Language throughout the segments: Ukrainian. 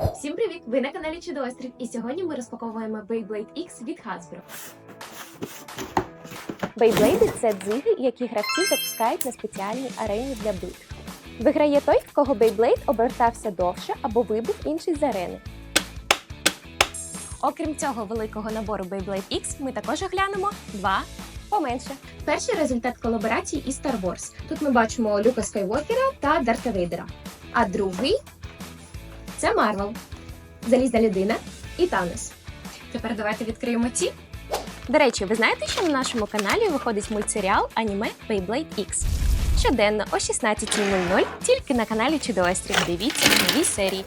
Всім привіт! Ви на каналі Чудоострів, і сьогодні ми розпаковуємо Beyblade X від Hasbro. Бейблейди це дзиги, які гравці запускають на спеціальній арені для битв. Виграє той, в кого бейблейд обертався довше або вибив інший з арени. Окрім цього великого набору Beyblade X, ми також оглянемо два. Поменше. Перший результат колаборації із Star Wars. Тут ми бачимо Люка Скайуокера та Дарта Вейдера. А другий це Марвел, Залізна людина і Танос. Тепер давайте відкриємо ці. До речі, ви знаєте, що на нашому каналі виходить мультсеріал аніме Beyblade X? Щоденно о 16.00 тільки на каналі Чудоострів. Дивіться нові серії.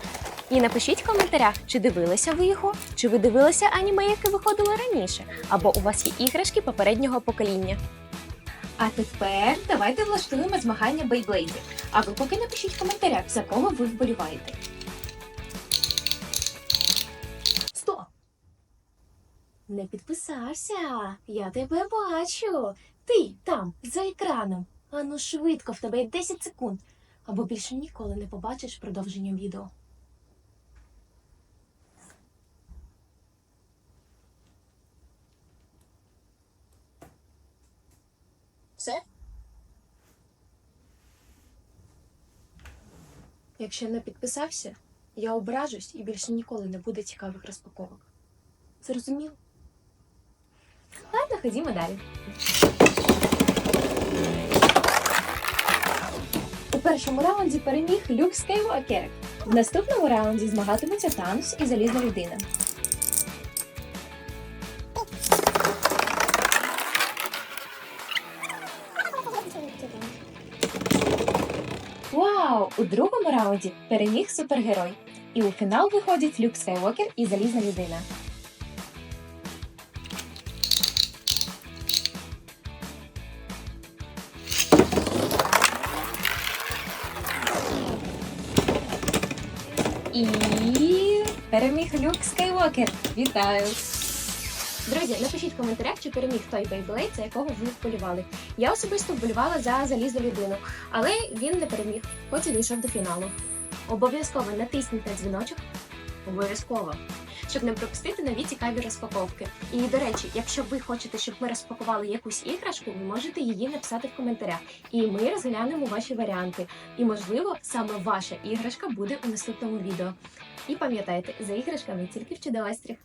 І напишіть в коментарях, чи дивилися ви його, чи ви дивилися аніме, яке виходило раніше, або у вас є іграшки попереднього покоління. А тепер давайте влаштуємо змагання Бейблейдів. А ви поки напишіть в коментарях, за кого ви вболіваєте. Не підписався. Я тебе бачу. Ти там, за екраном. Ану швидко, в тебе є 10 секунд. Або більше ніколи не побачиш продовження відео. Все? Якщо не підписався, я ображусь і більше ніколи не буде цікавих розпаковок. Зрозумів? Ходімо далі. У першому раунді переміг Люк Скайуокер. В наступному раунді змагатимуться Танос і Залізна людина. Вау! У другому раунді переміг супергерой. І у фінал виходять Люк Скайуокер і Залізна людина. І переміг Люк Скайуокер. Вітаю! Друзі, напишіть в коментарях, чи переміг той Бейблейд, за якого ви вболівали. Я особисто вболівала за залізну людину, але він не переміг, хоч і дійшов до фіналу. Обов'язково натисніть на дзвіночок. Обов'язково. Щоб не пропустити нові цікаві розпаковки. І до речі, якщо ви хочете, щоб ми розпакували якусь іграшку, ви можете її написати в коментарях. І ми розглянемо ваші варіанти. І можливо, саме ваша іграшка буде у наступному відео. І пам'ятайте, за іграшками тільки в чудовастрів.